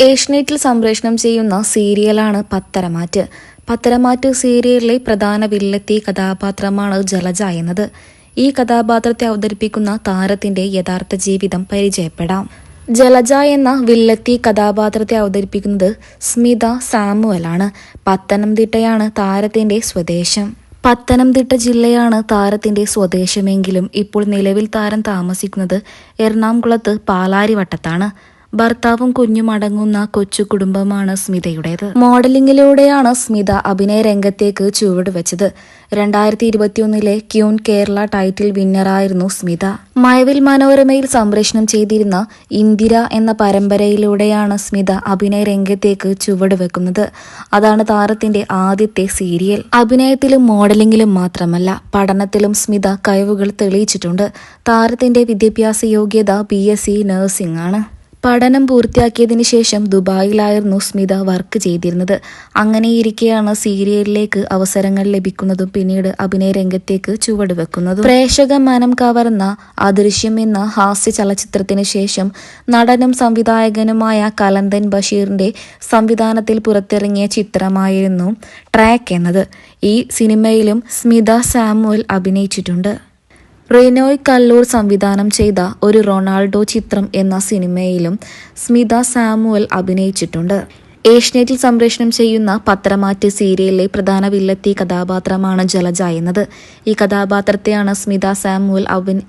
ഏഷ്യനെറ്റിൽ സംപ്രേഷണം ചെയ്യുന്ന സീരിയലാണ് പത്തരമാറ്റ്. പത്തരമാറ്റ് സീരിയലിലെ പ്രധാന വില്ലത്തി കഥാപാത്രമാണ് ജലജ എന്നത്. ഈ കഥാപാത്രത്തെ അവതരിപ്പിക്കുന്ന താരത്തിന്റെ യഥാർത്ഥ ജീവിതം പരിചയപ്പെടാം. ജലജ എന്ന വില്ലത്തി കഥാപാത്രത്തെ അവതരിപ്പിക്കുന്നത് സ്മിത സാമുവലാണ്. പത്തനംതിട്ടയാണ് താരത്തിന്റെ സ്വദേശം. പത്തനംതിട്ട ജില്ലയാണ് താരത്തിന്റെ സ്വദേശമെങ്കിലും ഇപ്പോൾ നിലവിൽ താരം താമസിക്കുന്നത് എറണാകുളത്ത് പാലാരിവട്ടത്താണ്. ഭർത്താവും കുഞ്ഞും അടങ്ങുന്ന കൊച്ചു കുടുംബമാണ് സ്മിതയുടേത്. മോഡലിംഗിലൂടെയാണ് സ്മിത അഭിനയ രംഗത്തേക്ക് ചുവട് വെച്ചത് രണ്ടായിരത്തി ഇരുപത്തിയൊന്നിലെ ക്യൂൻ കേരള ടൈറ്റിൽ വിന്നറായിരുന്നു സ്മിത. മയവിൽ മനോരമയിൽ സംപ്രേഷണം ചെയ്തിരുന്ന ഇന്ദിര എന്ന പരമ്പരയിലൂടെയാണ് സ്മിത അഭിനയ രംഗത്തേക്ക് ചുവട് വെക്കുന്നത് അതാണ് താരത്തിന്റെ ആദ്യത്തെ സീരിയൽ. അഭിനയത്തിലും മോഡലിംഗിലും മാത്രമല്ല പഠനത്തിലും സ്മിത കഴിവുകൾ തെളിയിച്ചിട്ടുണ്ട്. താരത്തിന്റെ വിദ്യാഭ്യാസ യോഗ്യത ബി എസ് സി നഴ്സിംഗ് ആണ്. പഠനം പൂർത്തിയാക്കിയതിനു ശേഷം ദുബായിലായിരുന്നു സ്മിത വർക്ക് ചെയ്തിരുന്നത്. അങ്ങനെയിരിക്കെയാണ് സീരിയലിലേക്ക് അവസരങ്ങൾ ലഭിക്കുന്നതും പിന്നീട് അഭിനയ രംഗത്തേക്ക് ചുവടുവെക്കുന്നതും പ്രേക്ഷക മനം കവർന്ന അദൃശ്യം എന്ന ഹാസ്യ ചലച്ചിത്രത്തിന് ശേഷം നടനും സംവിധായകനുമായ കലന്തൻ ബഷീറിന്റെ സംവിധാനത്തിൽ പുറത്തിറങ്ങിയ ചിത്രമായിരുന്നു ട്രാക്ക് എന്നത്. ഈ സിനിമയിലും സ്മിത സാമുവൽ അഭിനയിച്ചിട്ടുണ്ട്. റിനോയ് കല്ലൂർ സംവിധാനം ചെയ്ത ഒരു റൊണാൾഡോ ചിത്രം എന്ന സിനിമയിലും സ്മിത സാമുവൽ അഭിനയിച്ചിട്ടുണ്ട്. ഏഷ്യനെറ്റിൽ സംപ്രേഷണം ചെയ്യുന്ന പത്രമാറ്റ് സീരിയലിലെ പ്രധാന വില്ലത്തി കഥാപാത്രമാണ് ജലജ എന്നത്. ഈ കഥാപാത്രത്തെയാണ് സ്മിത സാമുവൽ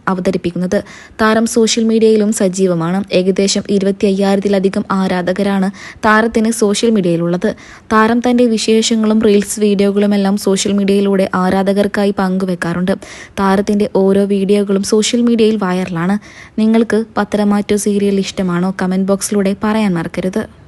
അവതരിപ്പിക്കുന്നത്. താരം സോഷ്യൽ മീഡിയയിലും സജീവമാണ്. ഏകദേശം ഇരുപത്തി അയ്യായിരത്തിലധികം ആരാധകരാണ് താരത്തിന് സോഷ്യൽ മീഡിയയിലുള്ളത്. താരം തന്റെ വിശേഷങ്ങളും റീൽസ് വീഡിയോകളുമെല്ലാം സോഷ്യൽ മീഡിയയിലൂടെ ആരാധകർക്കായി പങ്കുവെക്കാറുണ്ട്. താരത്തിന്റെ ഓരോ വീഡിയോകളും സോഷ്യൽ മീഡിയയിൽ വൈറലാണ്. നിങ്ങൾക്ക് പത്രമാറ്റോ സീരിയൽ ഇഷ്ടമാണോ? കമന്റ് ബോക്സിലൂടെ പറയാൻ മറക്കരുത്.